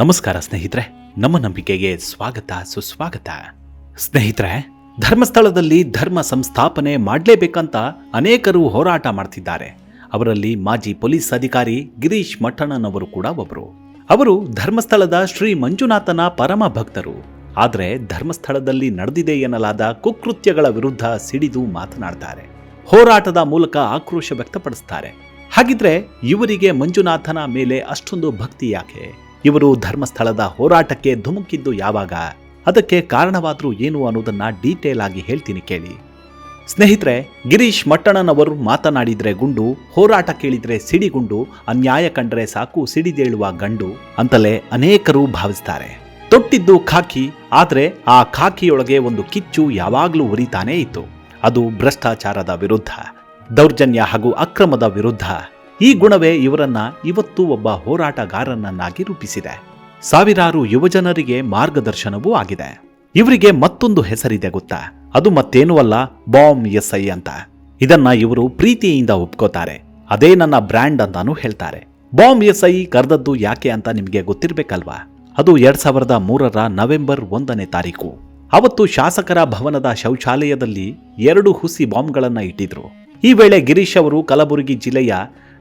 ನಮಸ್ಕಾರ ಸ್ನೇಹಿತರೆ, ನಮ್ಮ ನಂಬಿಕೆಗೆ ಸ್ವಾಗತ, ಸುಸ್ವಾಗತ. ಸ್ನೇಹಿತರೆ, ಧರ್ಮಸ್ಥಳದಲ್ಲಿ ಧರ್ಮ ಸಂಸ್ಥಾಪನೆ ಮಾಡಲೇಬೇಕಂತ ಅನೇಕರು ಹೋರಾಟ ಮಾಡ್ತಿದ್ದಾರೆ. ಅವರಲ್ಲಿ ಮಾಜಿ ಪೊಲೀಸ್ ಅಧಿಕಾರಿ ಗಿರೀಶ್ ಮಠಣ್ಣನವರು ಕೂಡ ಒಬ್ಬರು ಅವರು ಧರ್ಮಸ್ಥಳದ ಶ್ರೀ ಮಂಜುನಾಥನ ಪರಮ ಭಕ್ತರು. ಆದರೆ ಧರ್ಮಸ್ಥಳದಲ್ಲಿ ನಡೆದಿದೆ ಎನ್ನಲಾದ ಕುಕೃತ್ಯಗಳ ವಿರುದ್ಧ ಸಿಡಿದು ಮಾತನಾಡ್ತಾರೆ. ಹೋರಾಟದ ಮೂಲಕ ಆಕ್ರೋಶ ವ್ಯಕ್ತಪಡಿಸ್ತಾರೆ. ಹಾಗಿದ್ರೆ ಇವರಿಗೆ ಮಂಜುನಾಥನ ಮೇಲೆ ಅಷ್ಟೊಂದು ಭಕ್ತಿ ಯಾಕೆ? ಇವರು ಧರ್ಮಸ್ಥಳದ ಹೋರಾಟಕ್ಕೆ ಧುಮುಕಿದ್ದು ಯಾವಾಗ? ಅದಕ್ಕೆ ಕಾರಣವಾದರೂ ಏನು ಅನ್ನೋದನ್ನ ಡೀಟೇಲ್ ಆಗಿ ಹೇಳ್ತೀನಿ ಕೇಳಿ. ಸ್ನೇಹಿತರೆ, ಗಿರೀಶ್ ಮಟ್ಟಣ್ಣನವರು ಮಾತನಾಡಿದ್ರೆ ಗುಂಡು, ಹೋರಾಟ ಕೇಳಿದ್ರೆ ಸಿಡಿಗುಂಡು ಅನ್ಯಾಯ ಕಂಡ್ರೆ ಸಾಕು ಸಿಡಿದೇಳುವ ಗಂಡು ಅಂತಲೇ ಅನೇಕರು ಭಾವಿಸ್ತಾರೆ. ತೊಟ್ಟಿದ್ದು ಖಾಕಿ, ಆದ್ರೆ ಆ ಖಾಕಿಯೊಳಗೆ ಒಂದು ಕಿಚ್ಚು ಯಾವಾಗಲೂ ಉರಿತಾನೇ ಇತ್ತು. ಅದು ಭ್ರಷ್ಟಾಚಾರದ ವಿರುದ್ಧ, ದೌರ್ಜನ್ಯ ಹಾಗೂ ಅಕ್ರಮದ ವಿರುದ್ಧ. ಈ ಗುಣವೇ ಇವರನ್ನ ಇವತ್ತು ಒಬ್ಬ ಹೋರಾಟಗಾರನನ್ನಾಗಿ ರೂಪಿಸಿದೆ. ಸಾವಿರಾರು ಯುವಜನರಿಗೆ ಮಾರ್ಗದರ್ಶನವೂ ಆಗಿದೆ. ಇವರಿಗೆ ಮತ್ತೊಂದು ಹೆಸರಿದೆ ಗೊತ್ತಾ? ಅದು ಮತ್ತೇನೂ ಅಲ್ಲ, ಬಾಂಬ್ ಎಸ್ ಐ ಅಂತ. ಇದನ್ನ ಇವರು ಪ್ರೀತಿಯಿಂದ ಒಪ್ಕೋತಾರೆ. ಅದೇ ನನ್ನ ಬ್ರ್ಯಾಂಡ್ ಅಂತಾನೂ ಹೇಳ್ತಾರೆ. ಬಾಂಬ್ ಎಸ್ ಐ ಕರೆದದ್ದು ಯಾಕೆ ಅಂತ ನಿಮಗೆ ಗೊತ್ತಿರ್ಬೇಕಲ್ವಾ? ಅದು ಎರಡ್ ಸಾವಿರದ ಮೂರರ ನವೆಂಬರ್ ಒಂದನೇ ತಾರೀಕು. ಅವತ್ತು ಶಾಸಕರ ಭವನದ ಶೌಚಾಲಯದಲ್ಲಿ ಎರಡು ಹುಸಿ ಬಾಂಬ್ಗಳನ್ನ ಇಟ್ಟಿದ್ರು. ಈ ವೇಳೆ ಗಿರೀಶ್ ಅವರು ಕಲಬುರಗಿ ಜಿಲ್ಲೆಯ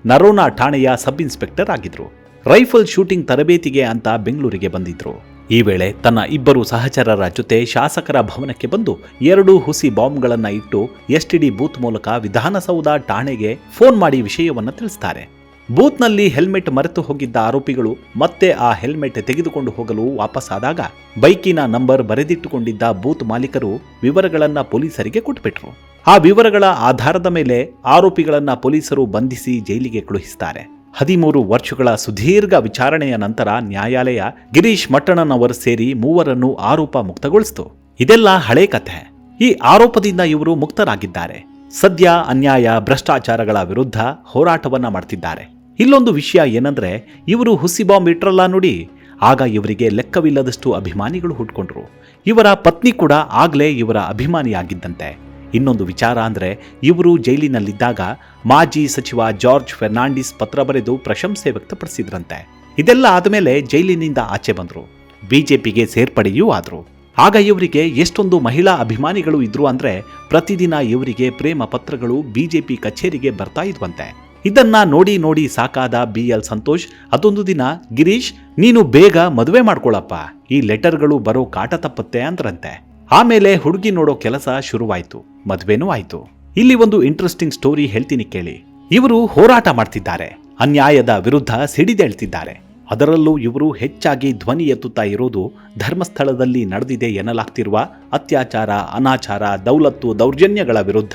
ನರೋನಾ ಠಾಣೆಯ ಸಬ್ ಇನ್ಸ್ಪೆಕ್ಟರ್ ಆಗಿದ್ರು. ರೈಫಲ್ ಶೂಟಿಂಗ್ ತರಬೇತಿಗೆ ಅಂತ ಬೆಂಗಳೂರಿಗೆ ಬಂದಿದ್ರು. ಈ ವೇಳೆ ತನ್ನ ಇಬ್ಬರು ಸಹಚರರ ಜೊತೆ ಶಾಸಕರ ಭವನಕ್ಕೆ ಬಂದು ಎರಡು ಹುಸಿ ಬಾಂಬ್ಗಳನ್ನ ಇಟ್ಟು ಎಸ್ಟಿಡಿ ಬೂತ್ ಮೂಲಕ ವಿಧಾನಸೌಧ ಠಾಣೆಗೆ ಫೋನ್ ಮಾಡಿ ವಿಷಯವನ್ನ ತಿಳಿಸ್ತಾರೆ. ಬೂತ್ನಲ್ಲಿ ಹೆಲ್ಮೆಟ್ ಮರೆತು ಹೋಗಿದ್ದ ಆರೋಪಿಗಳು ಮತ್ತೆ ಆ ಹೆಲ್ಮೆಟ್ ತೆಗೆದುಕೊಂಡು ಹೋಗಲು ವಾಪಸ್ಸಾದಾಗ ಬೈಕಿನ ನಂಬರ್ ಬರೆದಿಟ್ಟುಕೊಂಡಿದ್ದ ಬೂತ್ ಮಾಲೀಕರು ವಿವರಗಳನ್ನ ಪೊಲೀಸರಿಗೆ ಕೊಟ್ಬಿಟ್ರು. ಆ ವಿವರಗಳ ಆಧಾರದ ಮೇಲೆ ಆರೋಪಿಗಳನ್ನ ಪೊಲೀಸರು ಬಂಧಿಸಿ ಜೈಲಿಗೆ ಕಳುಹಿಸ್ತಾರೆ. ಹದಿಮೂರು ವರ್ಷಗಳ ಸುದೀರ್ಘ ವಿಚಾರಣೆಯ ನಂತರ ನ್ಯಾಯಾಲಯ ಗಿರೀಶ್ ಮಟ್ಟಣ್ಣನವರು ಸೇರಿ ಮೂವರನ್ನು ಆರೋಪ ಮುಕ್ತಗೊಳಿಸಿತು. ಇದೆಲ್ಲ ಹಳೆ ಕಥೆ. ಈ ಆರೋಪದಿಂದ ಇವರು ಮುಕ್ತರಾಗಿದ್ದಾರೆ. ಸದ್ಯ ಅನ್ಯಾಯ, ಭ್ರಷ್ಟಾಚಾರಗಳ ವಿರುದ್ಧ ಹೋರಾಟವನ್ನ ಮಾಡ್ತಿದ್ದಾರೆ. ಇಲ್ಲೊಂದು ವಿಷಯ ಏನಂದ್ರೆ, ಇವರು ಹುಸಿ ಬಾಂಬ್ ಇಟ್ರಲ್ಲ ನೋಡಿ, ಆಗ ಇವರಿಗೆ ಲೆಕ್ಕವಿಲ್ಲದಷ್ಟು ಅಭಿಮಾನಿಗಳು ಹುಟ್ಕೊಂಡ್ರು. ಇವರ ಪತ್ನಿ ಕೂಡ ಆಗ್ಲೇ ಇವರ ಅಭಿಮಾನಿಯಾಗಿದ್ದಂತೆ. ಇನ್ನೊಂದು ವಿಚಾರ ಅಂದ್ರೆ, ಇವರು ಜೈಲಿನಲ್ಲಿದ್ದಾಗ ಮಾಜಿ ಸಚಿವ ಜಾರ್ಜ್ ಫೆರ್ನಾಂಡಿಸ್ ಪತ್ರ ಬರೆದು ಪ್ರಶಂಸೆ ವ್ಯಕ್ತಪಡಿಸಿದ್ರಂತೆ. ಇದೆಲ್ಲ ಆದಮೇಲೆ ಜೈಲಿನಿಂದ ಆಚೆ ಬಂದರು. ಬಿಜೆಪಿಗೆ ಸೇರ್ಪಡೆಯೂ ಆದರು. ಆಗ ಇವರಿಗೆ ಎಷ್ಟೊಂದು ಮಹಿಳಾ ಅಭಿಮಾನಿಗಳು ಇದ್ರು ಅಂದ್ರೆ, ಪ್ರತಿದಿನ ಇವರಿಗೆ ಪ್ರೇಮ ಪತ್ರಗಳು ಬಿಜೆಪಿ ಕಚೇರಿಗೆ ಬರ್ತಾ ಇದ್ವಂತೆ. ಇದನ್ನ ನೋಡಿ ನೋಡಿ ಸಾಕಾದ ಬಿ ಎಲ್ ಸಂತೋಷ್, ಅದೊಂದು ದಿನ, ಗಿರೀಶ್, ನೀನು ಬೇಗ ಮದುವೆ ಮಾಡ್ಕೊಳಪ್ಪ. ಈ ಲೆಟರ್ಗಳು ಬರೋ ಕಾಟ ತಪ್ಪತ್ತೆ ಅಂದ್ರಂತೆ. ಆಮೇಲೆ ಹುಡುಗಿ ನೋಡೋ ಕೆಲಸ ಶುರುವಾಯ್ತು. ಮದ್ವೆನೂ ಆಯ್ತು. ಇಲ್ಲಿ ಒಂದು ಇಂಟ್ರೆಸ್ಟಿಂಗ್ ಸ್ಟೋರಿ ಹೇಳ್ತೀನಿ ಕೇಳಿ. ಇವರು ಹೋರಾಟ ಮಾಡ್ತಿದ್ದಾರೆ. ಅನ್ಯಾಯದ ವಿರುದ್ಧ ಸಿಡಿದೇಳ್ತಿದ್ದಾರೆ. ಅದರಲ್ಲೂ ಇವರು ಹೆಚ್ಚಾಗಿ ಧ್ವನಿ ಎತ್ತುತ್ತಾ ಇರೋದು ಧರ್ಮಸ್ಥಳದಲ್ಲಿ ನಡೆದಿದೆ ಎನ್ನಲಾಗ್ತಿರುವ ಅತ್ಯಾಚಾರ, ಅನಾಚಾರ, ದೌಲತ್ತು, ದೌರ್ಜನ್ಯಗಳ ವಿರುದ್ಧ.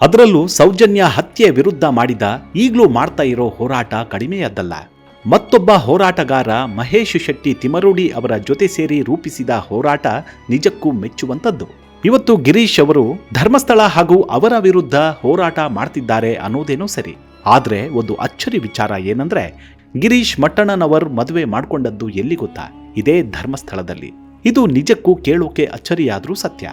ಅದರಲ್ಲೂ ಸೌಜನ್ಯ ಹತ್ಯೆ ವಿರುದ್ಧ ಮಾಡಿದ ಈಗಲೂ ಮಾಡ್ತಾ ಇರೋ ಹೋರಾಟ ಕಡಿಮೆಯದ್ದಲ್ಲ. ಮತ್ತೊಬ್ಬ ಹೋರಾಟಗಾರ ಮಹೇಶ್ ಶೆಟ್ಟಿ ತಿಮರುಡಿ ಅವರ ಜೊತೆ ಸೇರಿ ರೂಪಿಸಿದ ಹೋರಾಟ ನಿಜಕ್ಕೂ ಮೆಚ್ಚುವಂತದ್ದು ಇವತ್ತು ಗಿರೀಶ್ ಅವರು ಧರ್ಮಸ್ಥಳ ಹಾಗೂ ಅವರ ವಿರುದ್ಧ ಹೋರಾಟ ಮಾಡ್ತಿದ್ದಾರೆ ಅನ್ನೋದೇನೋ ಸರಿ. ಆದ್ರೆ ಒಂದು ಅಚ್ಚರಿ ವಿಚಾರ ಏನಂದ್ರೆ, ಗಿರೀಶ್ ಮಟ್ಟಣ್ಣನವರ್ ಮದುವೆ ಮಾಡ್ಕೊಂಡದ್ದು ಎಲ್ಲಿ ಗೊತ್ತಾ? ಇದೇ ಧರ್ಮಸ್ಥಳದಲ್ಲಿ. ಇದು ನಿಜಕ್ಕೂ ಕೇಳೋಕೆ ಅಚ್ಚರಿಯಾದರೂ ಸತ್ಯ.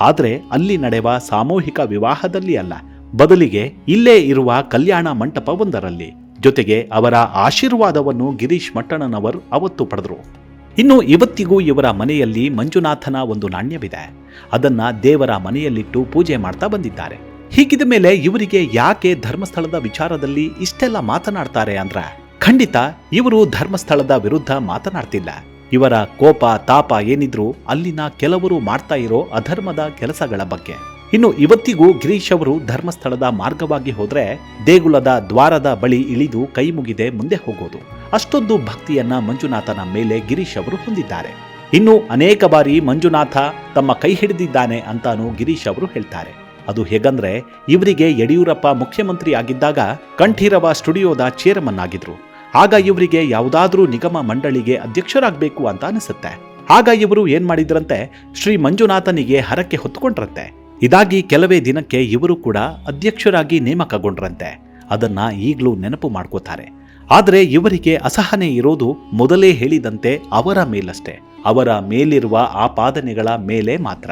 ಆದ್ರೆ ಅಲ್ಲಿ ನಡೆವ ಸಾಮೂಹಿಕ ವಿವಾಹದಲ್ಲಿ ಅಲ್ಲ. ಬದಲಿಗೆ ಇಲ್ಲೇ ಇರುವ ಕಲ್ಯಾಣ ಮಂಟಪವೊಂದರಲ್ಲಿ. ಜೊತೆಗೆ ಅವರ ಆಶೀರ್ವಾದವನ್ನು ಗಿರೀಶ್ ಮಟ್ಟಣ್ಣನವರ್ ಅವತ್ತು ಪಡೆದರು. ಇನ್ನು ಇವತ್ತಿಗೂ ಇವರ ಮನೆಯಲ್ಲಿ ಮಂಜುನಾಥನ ಒಂದು ನಾಣ್ಯವಿದೆ. ಅದನ್ನ ದೇವರ ಮನೆಯಲ್ಲಿಟ್ಟು ಪೂಜೆ ಮಾಡ್ತಾ ಬಂದಿದ್ದಾರೆ. ಹೀಗಿದ ಮೇಲೆ ಇವರಿಗೆ ಯಾಕೆ ಧರ್ಮಸ್ಥಳದ ವಿಚಾರದಲ್ಲಿ ಇಷ್ಟೆಲ್ಲ ಮಾತನಾಡ್ತಾರೆ ಅಂದ್ರ, ಖಂಡಿತ ಇವರು ಧರ್ಮಸ್ಥಳದ ವಿರುದ್ಧ ಮಾತನಾಡ್ತಿಲ್ಲ. ಇವರ ಕೋಪ, ತಾಪ ಏನಿದ್ರು ಅಲ್ಲಿನ ಕೆಲವರು ಮಾಡ್ತಾ ಇರೋ ಅಧರ್ಮದ ಕೆಲಸಗಳ ಬಗ್ಗೆ. ಇನ್ನು ಇವತ್ತಿಗೂ ಗಿರೀಶ್ ಅವರು ಧರ್ಮಸ್ಥಳದ ಮಾರ್ಗವಾಗಿ ಹೋದ್ರೆ ದೇಗುಲದ ದ್ವಾರದ ಬಳಿ ಇಳಿದು ಕೈ ಮುಗಿದೆ, ಮುಂದೆ ಹೋಗೋದು. ಅಷ್ಟೊಂದು ಭಕ್ತಿಯನ್ನ ಮಂಜುನಾಥನ ಮೇಲೆ ಗಿರೀಶ್ ಅವರು ಹೊಂದಿದ್ದಾರೆ. ಇನ್ನು ಅನೇಕ ಬಾರಿ ಮಂಜುನಾಥ ತಮ್ಮ ಕೈ ಹಿಡಿದಿದ್ದಾನೆ ಅಂತಾನೂ ಗಿರೀಶ್ ಅವರು ಹೇಳ್ತಾರೆ. ಅದು ಹೇಗಂದ್ರೆ ಇವರಿಗೆ ಯಡಿಯೂರಪ್ಪ ಮುಖ್ಯಮಂತ್ರಿ ಆಗಿದ್ದಾಗ ಕಂಠೀರವ ಸ್ಟುಡಿಯೋದ ಚೇರ್ಮನ್ ಆಗಿದ್ರು ಆಗ ಇವರಿಗೆ ಯಾವುದಾದ್ರೂ ನಿಗಮ ಮಂಡಳಿಗೆ ಅಧ್ಯಕ್ಷರಾಗಬೇಕು ಅಂತ ಅನಿಸುತ್ತೆ. ಆಗ ಇವರು ಏನ್ ಮಾಡಿದ್ರಂತೆ? ಶ್ರೀ ಮಂಜುನಾಥನಿಗೆ ಹರಕೆ ಹೊತ್ತುಕೊಂಡ್ರಂತೆ ಇದಾಗಿ ಕೆಲವೇ ದಿನಕ್ಕೆ ಇವರು ಕೂಡ ಅಧ್ಯಕ್ಷರಾಗಿ ನೇಮಕಗೊಂಡ್ರಂತೆ. ಅದನ್ನ ಈಗಲೂ ನೆನಪು ಮಾಡ್ಕೋತಾರೆ. ಆದರೆ ಇವರಿಗೆ ಅಸಹನೆ ಇರೋದು ಮೊದಲೇ ಹೇಳಿದಂತೆ ಅವರ ಮೇಲಷ್ಟೇ. ಅವರ ಮೇಲಿರುವ ಆಪಾದನೆಗಳ ಮೇಲೆ ಮಾತ್ರ.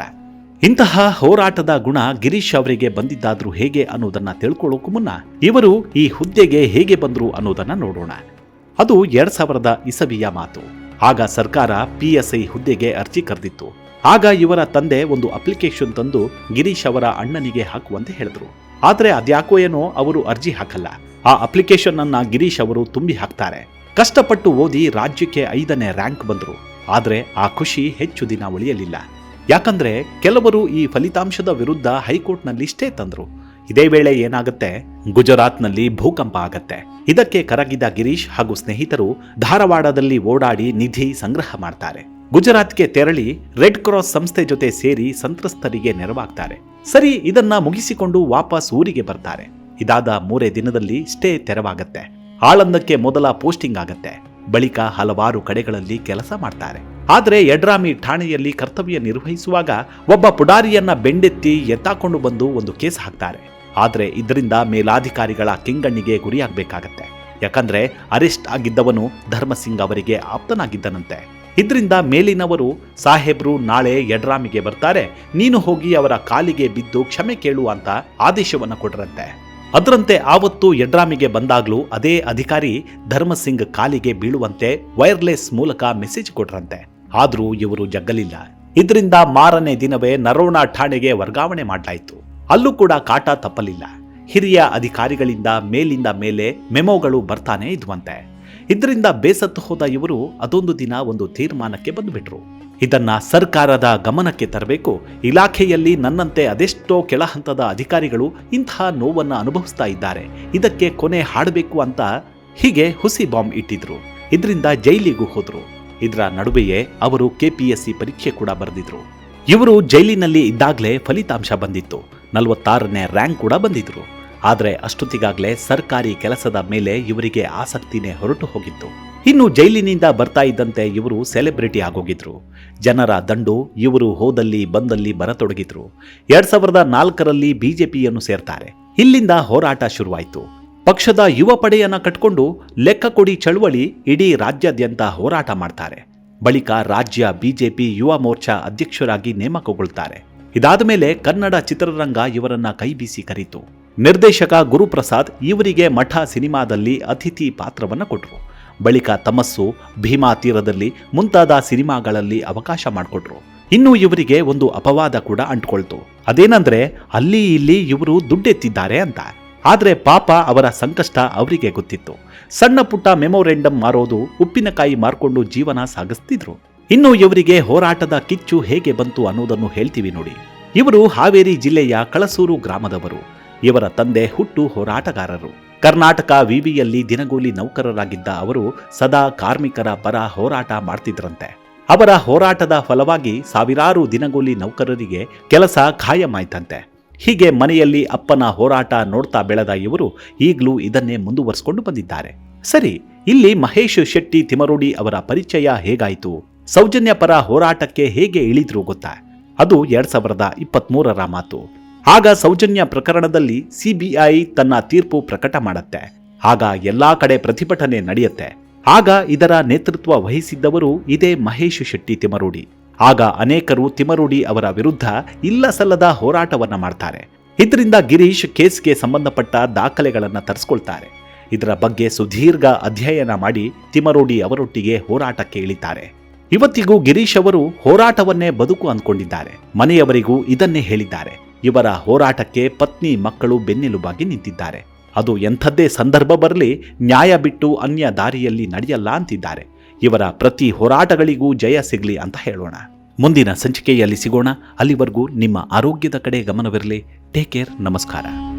ಇಂತಹ ಹೋರಾಟದ ಗುಣ ಗಿರೀಶ್ ಅವರಿಗೆ ಬಂದಿದ್ದಾದ್ರೂ ಹೇಗೆ ಅನ್ನೋದನ್ನ ತಿಳ್ಕೊಳ್ಳೋಕು ಮುನ್ನ ಇವರು ಈ ಹುದ್ದೆಗೆ ಹೇಗೆ ಬಂದ್ರು ಅನ್ನೋದನ್ನ ನೋಡೋಣ. ಅದು ಎರಡ್ ಸಾವಿರದ ಇಸವಿಯ ಮಾತು. ಆಗ ಸರ್ಕಾರ ಪಿಎಸ್ಐ ಹುದ್ದೆಗೆ ಅರ್ಜಿ ಕರೆದಿತ್ತು. ಆಗ ಇವರ ತಂದೆ ಒಂದು ಅಪ್ಲಿಕೇಶನ್ ತಂದು ಗಿರೀಶ್ ಅವರ ಅಣ್ಣನಿಗೆ ಹಾಕುವಂತೆ ಹೇಳಿದ್ರು. ಆದ್ರೆ ಅದ್ಯಾಕೋ ಏನೋ ಅವರು ಅರ್ಜಿ ಹಾಕಲ್ಲ. ಆ ಅಪ್ಲಿಕೇಶನ್ ಅನ್ನ ಗಿರೀಶ್ ಅವರು ತುಂಬಿ ಹಾಕ್ತಾರೆ. ಕಷ್ಟಪಟ್ಟು ಓದಿ ರಾಜ್ಯಕ್ಕೆ ಐದನೇ ರ್ಯಾಂಕ್ ಬಂದ್ರು. ಆದ್ರೆ ಆ ಖುಷಿ ಹೆಚ್ಚು ದಿನ ಉಳಿಯಲಿಲ್ಲ. ಯಾಕಂದ್ರೆ ಕೆಲವರು ಈ ಫಲಿತಾಂಶದ ವಿರುದ್ಧ ಹೈಕೋರ್ಟ್ನಲ್ಲಿ ಸ್ಟೇ ತಂದ್ರು. ಇದೇ ವೇಳೆ ಏನಾಗುತ್ತೆ? ಗುಜರಾತ್ನಲ್ಲಿ ಭೂಕಂಪ ಆಗತ್ತೆ. ಇದಕ್ಕೆ ಕರಗಿದ ಗಿರೀಶ್ ಹಾಗೂ ಸ್ನೇಹಿತರು ಧಾರವಾಡದಲ್ಲಿ ಓಡಾಡಿ ನಿಧಿ ಸಂಗ್ರಹ ಮಾಡ್ತಾರೆ. ಗುಜರಾತ್ಗೆ ತೆರಳಿ ರೆಡ್ ಕ್ರಾಸ್ ಸಂಸ್ಥೆ ಜೊತೆ ಸೇರಿ ಸಂತ್ರಸ್ತರಿಗೆ ನೆರವಾಗ್ತಾರೆ. ಸರಿ, ಇದನ್ನ ಮುಗಿಸಿಕೊಂಡು ವಾಪಸ್ ಊರಿಗೆ ಬರ್ತಾರೆ. ಇದಾದ ಮೂರೇ ದಿನದಲ್ಲಿ ಸ್ಟೇ ತೆರವಾಗತ್ತೆ. ಆಳಂದಕ್ಕೆ ಮೊದಲ ಪೋಸ್ಟಿಂಗ್ ಆಗತ್ತೆ. ಬಳಿಕ ಹಲವಾರು ಕಡೆಗಳಲ್ಲಿ ಕೆಲಸ ಮಾಡ್ತಾರೆ. ಆದರೆ ಯಡ್ರಾಮಿ ಠಾಣೆಯಲ್ಲಿ ಕರ್ತವ್ಯ ನಿರ್ವಹಿಸುವಾಗ ಒಬ್ಬ ಪುಡಾರಿಯನ್ನ ಬೆಂಡೆತ್ತಿ ಎತ್ತಾಕೊಂಡು ಬಂದು ಒಂದು ಕೇಸ್ ಹಾಕ್ತಾರೆ. ಆದರೆ ಇದರಿಂದ ಮೇಲಾಧಿಕಾರಿಗಳ ಕಿಂಗಣ್ಣಿಗೆ ಗುರಿಯಾಗಬೇಕಾಗತ್ತೆ. ಯಾಕಂದ್ರೆ ಅರೆಸ್ಟ್ ಆಗಿದ್ದವನು ಧರ್ಮಸಿಂಗ್ ಅವರಿಗೆ ಆಪ್ತನಾಗಿದ್ದನಂತೆ. ಇದರಿಂದ ಮೇಲಿನವರು, ಸಾಹೇಬ್ರು, ನಾಳೆ ಯಡ್ರಾಮಿಗೆ ಬರ್ತಾರೆ. ನೀನು ಹೋಗಿ ಅವರ ಕಾಲಿಗೆ ಬಿದ್ದು ಕ್ಷಮೆ ಕೇಳು ಅಂತ ಆದೇಶವನ್ನ ಕೊಡ್ರಂತೆ. ಅದರಂತೆ ಆವತ್ತು ಯಡ್ರಾಮಿಗೆ ಬಂದಾಗ್ಲೂ ಅದೇ ಅಧಿಕಾರಿ ಧರ್ಮಸಿಂಗ್ ಕಾಲಿಗೆ ಬೀಳುವಂತೆ ವೈರ್ಲೆಸ್ ಮೂಲಕ ಮೆಸೇಜ್ ಕೊಟ್ರಂತೆ ಆದರೂ ಇವರು ಜಗ್ಗಲಿಲ್ಲ. ಇದರಿಂದ ಮಾರನೇ ದಿನವೇ ನರೋಣ ಠಾಣೆಗೆ ವರ್ಗಾವಣೆ ಮಾಡಲಾಯಿತು. ಅಲ್ಲೂ ಕೂಡ ಕಾಟ ತಪ್ಪಲಿಲ್ಲ. ಹಿರಿಯ ಅಧಿಕಾರಿಗಳಿಂದ ಮೇಲಿಂದ ಮೇಲೆ ಮೆಮೋಗಳು ಬರ್ತಾನೆ ಇದ್ವಂತೆ. ಇದರಿಂದ ಬೇಸತ್ತು ಹೋದ ಇವರು ಅದೊಂದು ದಿನ ಒಂದು ತೀರ್ಮಾನಕ್ಕೆ ಬಂದುಬಿಟ್ರು. ಇದನ್ನ ಸರ್ಕಾರದ ಗಮನಕ್ಕೆ ತರಬೇಕು. ಇಲಾಖೆಯಲ್ಲಿ ನನ್ನಂತೆ ಅದೆಷ್ಟೋ ಕೆಳಹಂತದ ಅಧಿಕಾರಿಗಳು ಇಂತಹ ನೋವನ್ನು ಅನುಭವಿಸ್ತಾ ಇದ್ದಾರೆ. ಇದಕ್ಕೆ ಕೊನೆ ಹಾಡಬೇಕು ಅಂತ ಹೀಗೆ ಹುಸಿ ಬಾಂಬ್ ಇಟ್ಟಿದ್ರು. ಇದರಿಂದ ಜೈಲಿಗೂ ಹೋದ್ರು. ಇದರ ನಡುವೆಯೇ ಅವರು ಕೆಪಿಎಸ್ಸಿ ಪರೀಕ್ಷೆ ಕೂಡ ಬರೆದಿದ್ರು. ಇವರು ಜೈಲಿನಲ್ಲಿ ಇದ್ದಾಗಲೇ ಫಲಿತಾಂಶ ಬಂದಿತ್ತು. ನಲವತ್ತಾರನೇ ರ್ಯಾಂಕ್ ಕೂಡ ಬಂದಿದ್ರು. ಆದರೆ ಅಷ್ಟೊತ್ತಿಗಾಗಲೇ ಸರ್ಕಾರಿ ಕೆಲಸದ ಮೇಲೆ ಇವರಿಗೆ ಆಸಕ್ತಿನೇ ಹೊರಟು ಹೋಗಿತ್ತು. ಇನ್ನು ಜೈಲಿನಿಂದ ಬರ್ತಾ ಇದ್ದಂತೆ ಇವರು ಸೆಲೆಬ್ರಿಟಿ ಆಗೋಗಿದ್ರು. ಜನರ ದಂಡು ಇವರು ಹೋದಲ್ಲಿ ಬಂದಲ್ಲಿ ಬರತೊಡಗಿದ್ರು. ಎರಡ್ ಸಾವಿರದ ನಾಲ್ಕರಲ್ಲಿ ಬಿಜೆಪಿಯನ್ನು ಸೇರ್ತಾರೆ. ಇಲ್ಲಿಂದ ಹೋರಾಟ ಶುರುವಾಯಿತು. ಪಕ್ಷದ ಯುವ ಪಡೆಯನ್ನ ಕಟ್ಕೊಂಡು ಲೆಕ್ಕ ಕೊಡಿ ಚಳುವಳಿ ಇಡೀ ರಾಜ್ಯಾದ್ಯಂತ ಹೋರಾಟ ಮಾಡ್ತಾರೆ. ಬಳಿಕ ರಾಜ್ಯ ಬಿಜೆಪಿ ಯುವ ಮೋರ್ಚಾ ಅಧ್ಯಕ್ಷರಾಗಿ ನೇಮಕಗೊಳ್ತಾರೆ. ಇದಾದ ಮೇಲೆ ಕನ್ನಡ ಚಿತ್ರರಂಗ ಇವರನ್ನ ಕೈಬೀಸಿ ಕರೀತು. ನಿರ್ದೇಶಕ ಗುರುಪ್ರಸಾದ್ ಇವರಿಗೆ ಮಠ ಸಿನಿಮಾದಲ್ಲಿ ಅತಿಥಿ ಪಾತ್ರವನ್ನ ಕೊಟ್ಟರು ಬಳಿಕ ತಮಸ್ಸು, ಭೀಮಾ ತೀರದಲ್ಲಿ ಮುಂತಾದ ಸಿನಿಮಾಗಳಲ್ಲಿ ಅವಕಾಶ ಮಾಡಿಕೊಟ್ರು. ಇನ್ನು ಇವರಿಗೆ ಒಂದು ಅಪವಾದ ಕೂಡ ಅಂಟ್ಕೊಳ್ತು. ಅದೇನಂದ್ರೆ, ಅಲ್ಲಿ ಇಲ್ಲಿ ಇವರು ದುಡ್ಡೆತ್ತಿದ್ದಾರೆ ಅಂತ. ಆದ್ರೆ ಪಾಪ ಅವರ ಸಂಕಷ್ಟ ಅವರಿಗೆ ಗೊತ್ತಿತ್ತು. ಸಣ್ಣ ಪುಟ್ಟ ಮೆಮೊರೆಂಡಮ್ ಮಾರೋದು ಉಪ್ಪಿನಕಾಯಿ ಮಾರ್ಕೊಂಡು ಜೀವನ ಸಾಗಿಸ್ತಿದ್ರು. ಇನ್ನು ಇವರಿಗೆ ಹೋರಾಟದ ಕಿಚ್ಚು ಹೇಗೆ ಬಂತು ಅನ್ನೋದನ್ನು ಹೇಳ್ತೀವಿ ನೋಡಿ. ಇವರು ಹಾವೇರಿ ಜಿಲ್ಲೆಯ ಕಳಸೂರು ಗ್ರಾಮದವರು. ಇವರ ತಂದೆ ಹುಟ್ಟು ಹೋರಾಟಗಾರರು. ಕರ್ನಾಟಕ ವಿವಿಯಲ್ಲಿ ದಿನಗೂಲಿ ನೌಕರರಾಗಿದ್ದ ಅವರು ಸದಾ ಕಾರ್ಮಿಕರ ಪರ ಹೋರಾಟ ಮಾಡ್ತಿದ್ರಂತೆ. ಅವರ ಹೋರಾಟದ ಫಲವಾಗಿ ಸಾವಿರಾರು ದಿನಗೂಲಿ ನೌಕರರಿಗೆ ಕೆಲಸ ಖಾಯಮಾಯ್ತಂತೆ. ಹೀಗೆ ಮನೆಯಲ್ಲಿ ಅಪ್ಪನ ಹೋರಾಟ ನೋಡ್ತಾ ಬೆಳೆದ ಇವರು ಈಗಲೂ ಇದನ್ನೇ ಮುಂದುವರಿಸಿಕೊಂಡು ಬಂದಿದ್ದಾರೆ. ಸರಿ, ಇಲ್ಲಿ ಮಹೇಶ್ ಶೆಟ್ಟಿ ತಿಮರೋಡಿ ಅವರ ಪರಿಚಯ ಹೇಗಾಯಿತು? ಸೌಜನ್ಯ ಪರ ಹೋರಾಟಕ್ಕೆ ಹೇಗೆ ಇಳಿದ್ರು ಗೊತ್ತಾ? ಅದು ಎರಡ್ ಸಾವಿರದ ಇಪ್ಪತ್ಮೂರರ ಮಾತು. ಆಗ ಸೌಜನ್ಯ ಪ್ರಕರಣದಲ್ಲಿ ಸಿಬಿಐ ತನ್ನ ತೀರ್ಪು ಪ್ರಕಟ ಮಾಡುತ್ತೆ. ಆಗ ಎಲ್ಲಾ ಕಡೆ ಪ್ರತಿಭಟನೆ ನಡೆಯುತ್ತೆ. ಆಗ ಇದರ ನೇತೃತ್ವ ವಹಿಸಿದ್ದವರು ಇದೇ ಮಹೇಶ್ ಶೆಟ್ಟಿ ತಿಮರುಡಿ. ಆಗ ಅನೇಕರು ತಿಮರುಡಿ ಅವರ ವಿರುದ್ಧ ಇಲ್ಲ ಸಲ್ಲದ ಹೋರಾಟವನ್ನ ಮಾಡ್ತಾರೆ. ಇದರಿಂದ ಗಿರೀಶ್ ಕೇಸ್ಗೆ ಸಂಬಂಧಪಟ್ಟ ದಾಖಲೆಗಳನ್ನ ತರಿಸ್ಕೊಳ್ತಾರೆ. ಇದರ ಬಗ್ಗೆ ಸುದೀರ್ಘ ಅಧ್ಯಯನ ಮಾಡಿ ತಿಮರೋಡಿ ಅವರೊಟ್ಟಿಗೆ ಹೋರಾಟಕ್ಕೆ ಇಳಿತಾರೆ. ಇವತ್ತಿಗೂ ಗಿರೀಶ್ ಅವರು ಹೋರಾಟವನ್ನೇ ಬದುಕು ಅಂದ್ಕೊಂಡಿದ್ದಾರೆ. ಮನೆಯವರಿಗೂ ಇದನ್ನೇ ಹೇಳಿದ್ದಾರೆ. ಇವರ ಹೋರಾಟಕ್ಕೆ ಪತ್ನಿ ಮಕ್ಕಳು ಬೆನ್ನೆಲುಬಾಗಿ ನಿಂತಿದ್ದಾರೆ. ಅದು ಎಂಥದ್ದೇ ಸಂದರ್ಭ ಬರಲಿ, ನ್ಯಾಯ ಬಿಟ್ಟು ಅನ್ಯ ದಾರಿಯಲ್ಲಿ ನಡೆಯಲ್ಲ ಅಂತಿದ್ದಾರೆ. ಇವರ ಪ್ರತಿ ಹೋರಾಟಗಳಿಗೂ ಜಯ ಸಿಗಲಿ ಅಂತ ಹೇಳೋಣ. ಮುಂದಿನ ಸಂಚಿಕೆಯಲ್ಲಿ ಸಿಗೋಣ. ಅಲ್ಲಿವರೆಗೂ ನಿಮ್ಮ ಆರೋಗ್ಯದ ಕಡೆ ಗಮನವಿರಲಿ. ಟೇಕ್ ಕೇರ್ ನಮಸ್ಕಾರ.